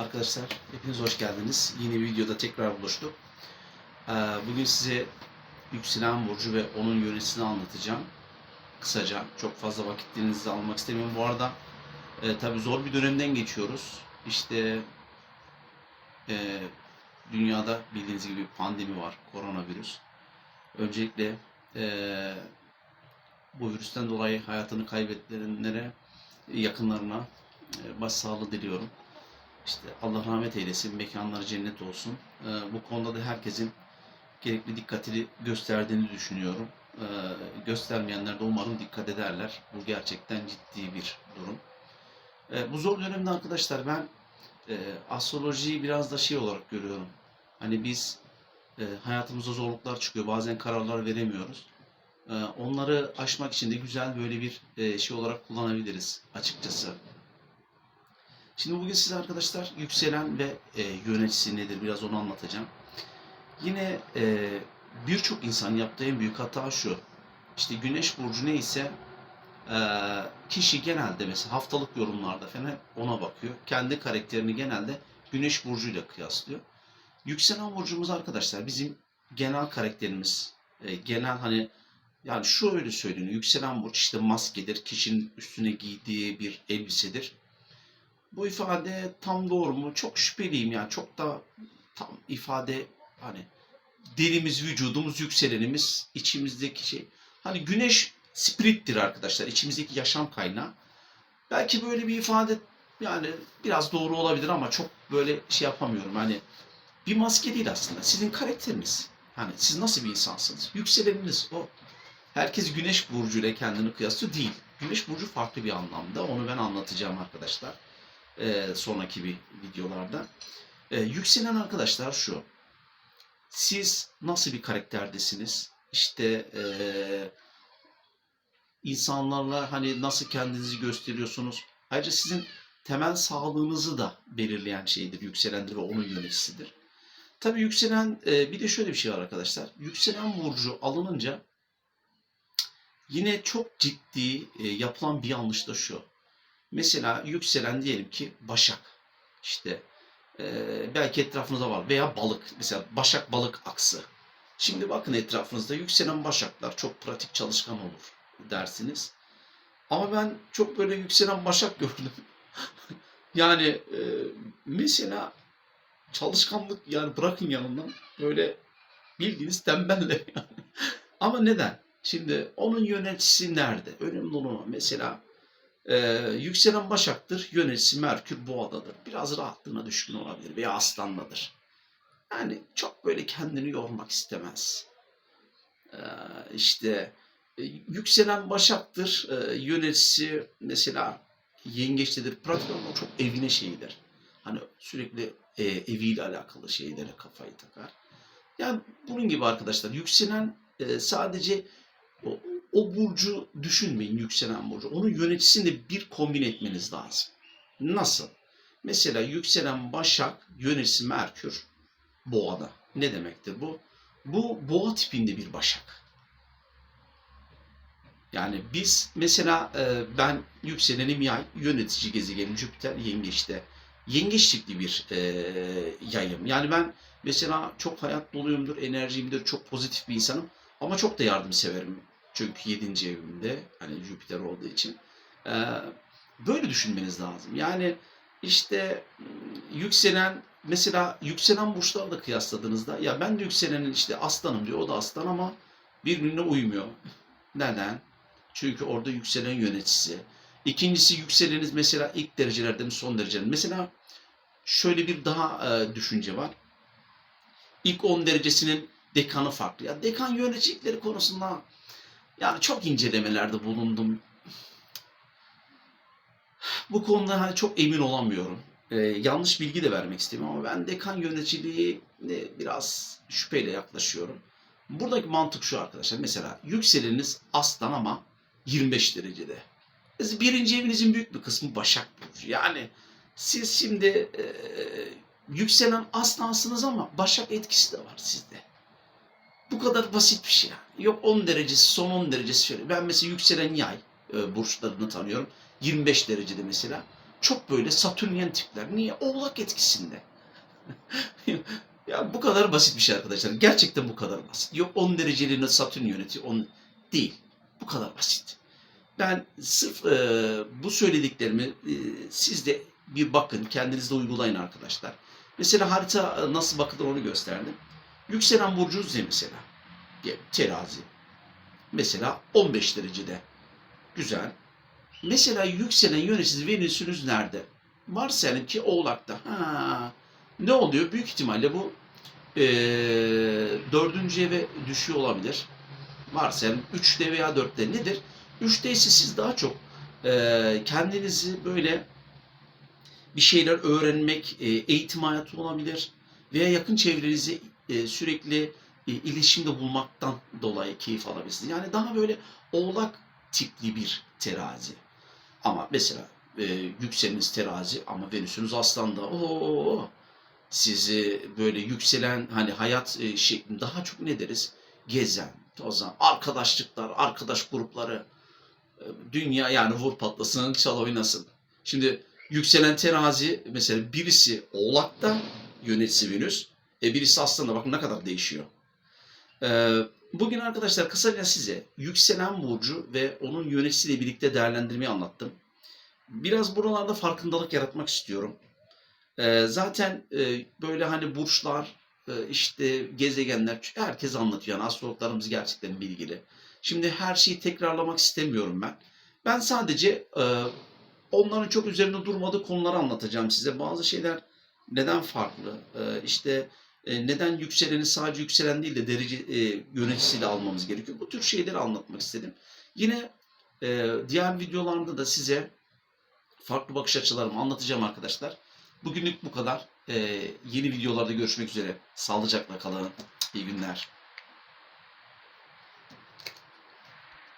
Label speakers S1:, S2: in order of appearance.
S1: Arkadaşlar hepiniz hoş geldiniz. Yeni bir videoda tekrar buluştuk. Ee, Bugün size yükselen burcu ve onun yönetisini anlatacağım. Kısaca çok fazla vakitlerinizi almak istemiyorum. Bu arada e, tabii zor bir dönemden geçiyoruz. İşte e, dünyada bildiğiniz gibi pandemi var, koronavirüs. Öncelikle e, bu virüsten dolayı hayatını kaybedenlere, yakınlarına e, başsağlığı diliyorum. İşte Allah rahmet eylesin, mekanları cennet olsun. Ee, bu konuda da herkesin gerekli dikkatini gösterdiğini düşünüyorum. Ee, göstermeyenler de umarım dikkat ederler. Bu gerçekten ciddi bir durum. Ee, bu zor dönemde arkadaşlar ben e, astrolojiyi biraz da şey olarak görüyorum. Hani biz e, hayatımızda zorluklar çıkıyor, bazen kararlar veremiyoruz. Ee, onları aşmak için de güzel böyle bir e, şey olarak kullanabiliriz açıkçası. Şimdi bugün size arkadaşlar yükselen ve e, yöneticisi nedir biraz onu anlatacağım. Yine e, birçok insan yaptığı en büyük hata şu. İşte güneş burcu neyse e, kişi genelde mesela haftalık yorumlarda falan ona bakıyor. Kendi karakterini genelde güneş burcuyla kıyaslıyor. Yükselen burcumuz arkadaşlar bizim genel karakterimiz. e, genel hani yani şu öyle söyleniyor. Yükselen burç işte maskedir. Kişinin üstüne giydiği bir elbisedir. Bu ifade tam doğru mu? Çok şüpheliyim yani. Çok da tam ifade hani derimiz, vücudumuz, yükselenimiz, içimizdeki şey. Hani güneş spirittir arkadaşlar. içimizdeki yaşam kaynağı. Belki böyle bir ifade yani biraz doğru olabilir ama çok böyle şey yapamıyorum. Hani bir maske değil aslında. Sizin karakteriniz. Hani siz nasıl bir insansınız? Yükseleniniz o. Herkes güneş burcuyla kendini kıyaslıyor değil. Güneş burcu farklı bir anlamda. Onu ben anlatacağım arkadaşlar e, sonraki bir videolarda. E, yükselen arkadaşlar şu. Siz nasıl bir karakterdesiniz? İşte e, insanlarla hani nasıl kendinizi gösteriyorsunuz? Ayrıca sizin temel sağlığınızı da belirleyen şeydir. Yükselendir ve onun yöneticisidir. Tabii yükselen e, bir de şöyle bir şey var arkadaşlar. Yükselen burcu alınınca yine çok ciddi e, yapılan bir yanlış da şu. Mesela yükselen diyelim ki Başak. İşte e, belki etrafınızda var veya balık. Mesela Başak balık aksı. Şimdi bakın etrafınızda yükselen Başaklar çok pratik çalışkan olur dersiniz. Ama ben çok böyle yükselen Başak gördüm. yani e, mesela çalışkanlık yani bırakın yanından böyle bildiğiniz tembelle. Ama neden? Şimdi onun yöneticisi nerede? Önemli olan. Mesela ee, yükselen Başak'tır, yöneticisi Merkür Boğa'dadır. Biraz rahatlığına düşkün olabilir veya Aslan'dadır. Yani çok böyle kendini yormak istemez. Ee, işte e, yükselen Başak'tır, e, yöneticisi mesela Yengeç'tedir. Pratik olarak çok evine şeyidir. Hani sürekli e, eviyle alakalı şeylere kafayı takar. Yani bunun gibi arkadaşlar yükselen e, sadece o, o burcu düşünmeyin yükselen burcu. Onun yöneticisini bir kombin etmeniz lazım. Nasıl? Mesela yükselen Başak, yöneticisi Merkür Boğa'da. Ne demektir bu? Bu boğa tipinde bir Başak. Yani biz mesela e, ben yükselenim yay, yönetici gezegenim Jüpiter yengeçte. Yengeç tipli bir e, yayım. Yani ben mesela çok hayat doluyumdur, enerjimdir, çok pozitif bir insanım. Ama çok da yardımseverim. Çünkü 7. evimde hani Jüpiter olduğu için. Ee, böyle düşünmeniz lazım. Yani işte yükselen mesela yükselen burçlarla kıyasladığınızda ya ben de yükselenin işte aslanım diyor o da aslan ama birbirine uymuyor. Neden? Çünkü orada yükselen yöneticisi. İkincisi yükseleniz mesela ilk derecelerde mi son derecelerde mi? Mesela şöyle bir daha e, düşünce var. İlk 10 derecesinin dekanı farklı. Ya dekan yöneticilikleri konusunda yani çok incelemelerde bulundum. Bu konuda hani çok emin olamıyorum. Ee, yanlış bilgi de vermek istemiyorum ama ben dekan yöneticiliği biraz şüpheyle yaklaşıyorum. Buradaki mantık şu arkadaşlar. Mesela yükseleniniz aslan ama 25 derecede. Birinci evinizin büyük bir kısmı Başak Burcu. Yani siz şimdi e, yükselen aslansınız ama Başak etkisi de var sizde. Bu kadar basit bir şey. Yok 10 derecesi, son 10 derecesi şöyle. Ben mesela yükselen yay e, burçlarını tanıyorum. 25 derecede mesela. çok böyle satürnyen tipler. Niye? Oğlak etkisinde. ya bu kadar basit bir şey arkadaşlar. Gerçekten bu kadar basit. Yok 10 dereceli satürn yönetiyor. 10 değil. Bu kadar basit. Ben sırf e, bu söylediklerimi e, siz de bir bakın, kendiniz de uygulayın arkadaşlar. Mesela harita nasıl bakılır onu gösterdim. Yükselen burcunuz ne mesela? Terazi. Mesela 15 derecede. Güzel. Mesela yükselen yöneticiniz Venüs'ünüz nerede? Varsayalım ki Oğlak'ta. Ha. Ne oluyor? Büyük ihtimalle bu e, dördüncü eve düşüyor olabilir. Varsayalım 3'te veya 4'te nedir? 3'te ise siz daha çok e, kendinizi böyle bir şeyler öğrenmek, e, eğitim hayatı olabilir veya yakın çevrenizi e, sürekli e, iletişimde bulmaktan dolayı keyif alabilirsiniz. Yani daha böyle oğlak tipli bir terazi. Ama mesela e, yükseleniz terazi ama Venüs'ünüz aslanda o sizi böyle yükselen hani hayat e, şeklinde daha çok ne deriz? Gezen, tozan, arkadaşlıklar, arkadaş grupları, e, dünya yani vur patlasın, çal oynasın. Şimdi yükselen terazi mesela birisi oğlakta yönetici Venüs, e birisi aslında bakın ne kadar değişiyor. Ee, bugün arkadaşlar kısaca size yükselen burcu ve onun yöneticisiyle birlikte değerlendirmeyi anlattım. Biraz buralarda farkındalık yaratmak istiyorum. Ee, zaten e, böyle hani burçlar, e, işte gezegenler herkes anlatıyor. Yani astrologlarımız gerçekten bilgili. Şimdi her şeyi tekrarlamak istemiyorum ben. Ben sadece e, onların çok üzerinde durmadığı konuları anlatacağım size. Bazı şeyler neden farklı? E, işte e, neden yükseleni sadece yükselen değil de derece e, yöneticisiyle almamız gerekiyor? Bu tür şeyleri anlatmak istedim. Yine e, diğer videolarda da size farklı bakış açılarımı anlatacağım arkadaşlar. Bugünlük bu kadar. E, yeni videolarda görüşmek üzere. Sağlıcakla kalın. İyi günler.